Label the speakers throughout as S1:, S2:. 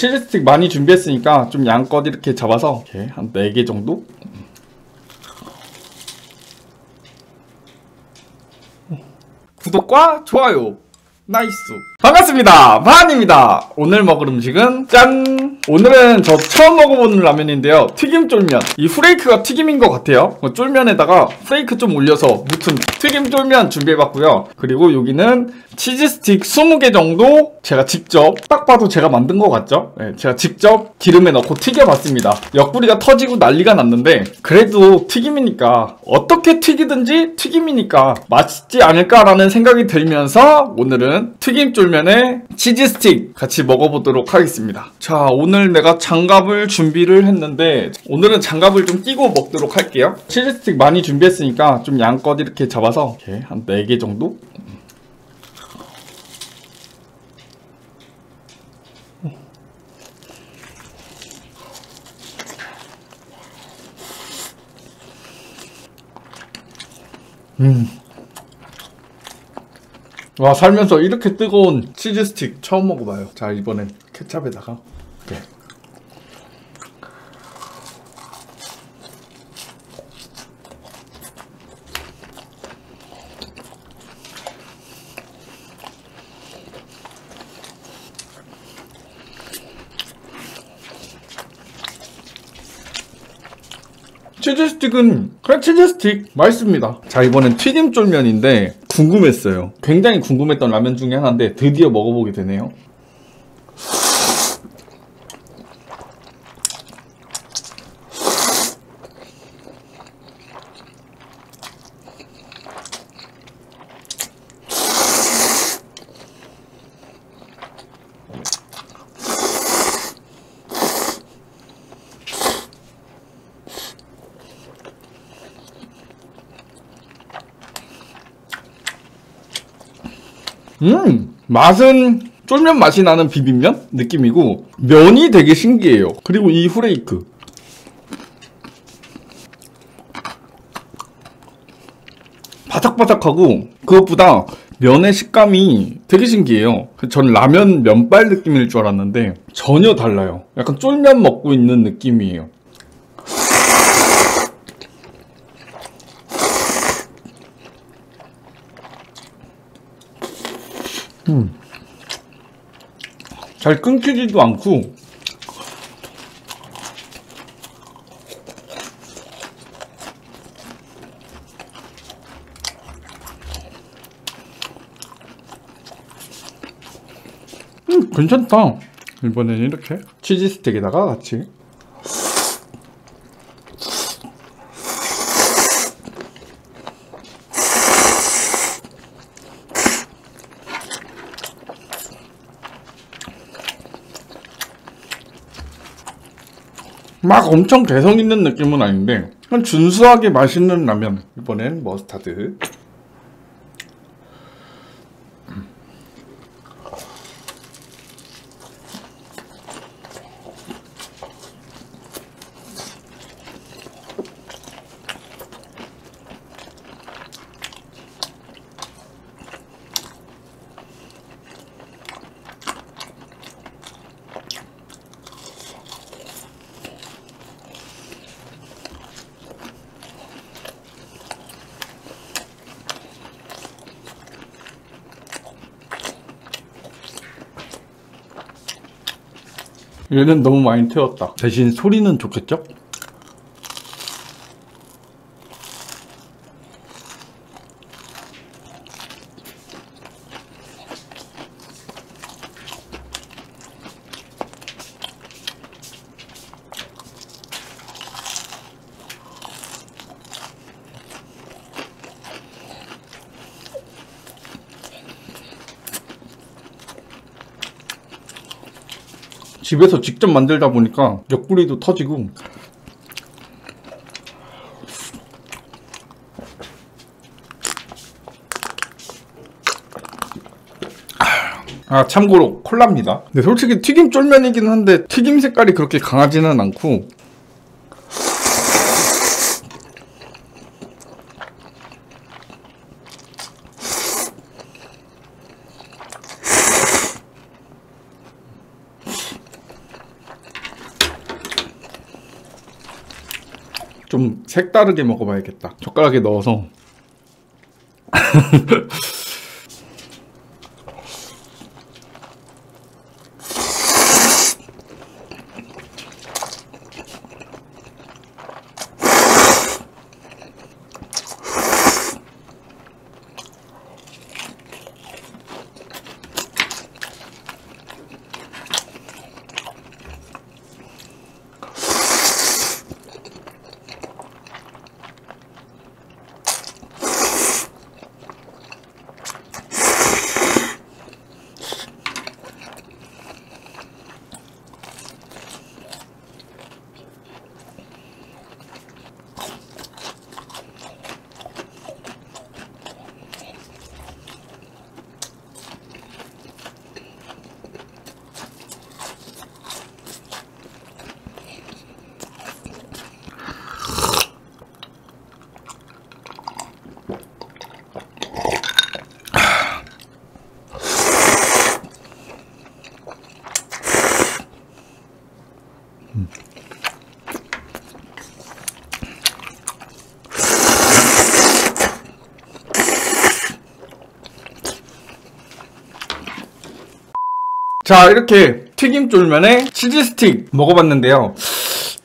S1: 치즈 스틱 많이 준비했으니까 좀 양껏 이렇게 잡아서 이렇게 한 4개 정도? 구독과 좋아요. 나이스 반갑습니다. 바한입니다. 오늘 먹을 음식은 짠! 오늘은 저 처음 먹어보는 라면인데요. 튀김 쫄면. 이 후레이크가 튀김인 것 같아요. 뭐 쫄면에다가 후레이크 좀 올려서 무튼 튀김 쫄면 준비해봤고요. 그리고 여기는 치즈 스틱 20개 정도 제가 직접 딱 봐도 제가 만든 것 같죠? 네, 제가 직접 기름에 넣고 튀겨봤습니다. 옆구리가 터지고 난리가 났는데 그래도 튀김이니까 어떻게 튀기든지 튀김이니까 맛있지 않을까라는 생각이 들면서 오늘은 튀김 쫄면 에 치즈 스틱 같이 먹어보도록 하겠습니다. 자 오늘 내가 장갑을 준비를 했는데 오늘은 장갑을 좀 끼고 먹도록 할게요. 치즈 스틱 많이 준비했으니까 좀 양껏 이렇게 잡아서 이렇게 한 4개 정도 와 살면서 이렇게 뜨거운 치즈 스틱 처음 먹어봐요. 자 이번엔 케찹에다가 이렇게. 치즈 스틱은 그냥 치즈 스틱 맛있습니다. 자 이번엔 튀김 쫄면인데 궁금했어요. 굉장히 궁금했던 라면 중에 하나인데 드디어 먹어보게 되네요. 음 맛은 쫄면 맛이 나는 비빔면 느낌이고 면이 되게 신기해요. 그리고 이 후레이크 바삭바삭하고 그것보다 면의 식감이 되게 신기해요. 전 라면 면발 느낌일 줄 알았는데 전혀 달라요. 약간 쫄면 먹고 있는 느낌이에요. 잘 끊기지도 않고. 음 괜찮다. 이번에는 이렇게 치즈 스틱에다가 같이 막 엄청 개성 있는 느낌은 아닌데 준수하게 맛있는 라면 이번엔 머스타드 얘는 너무 많이 태웠다 대신 소리는 좋겠죠? 집에서 직접 만들다 보니까 옆구리도 터지고. 아 참고로 콜라입니다. 근데 솔직히 튀김 쫄면이긴 한데 튀김 색깔이 그렇게 강하지는 않고 좀 색다르게 먹어봐야겠다. 젓가락에 넣어서. 자, 이렇게 튀김 쫄면에 치즈 스틱 먹어봤는데요.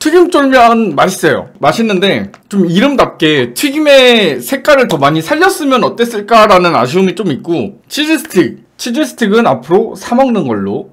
S1: 튀김 쫄면 맛있어요. 맛있는데 좀 이름답게 튀김의 색깔을 더 많이 살렸으면 어땠을까라는 아쉬움이 좀 있고 치즈 스틱, 치즈 스틱은 앞으로 사 먹는 걸로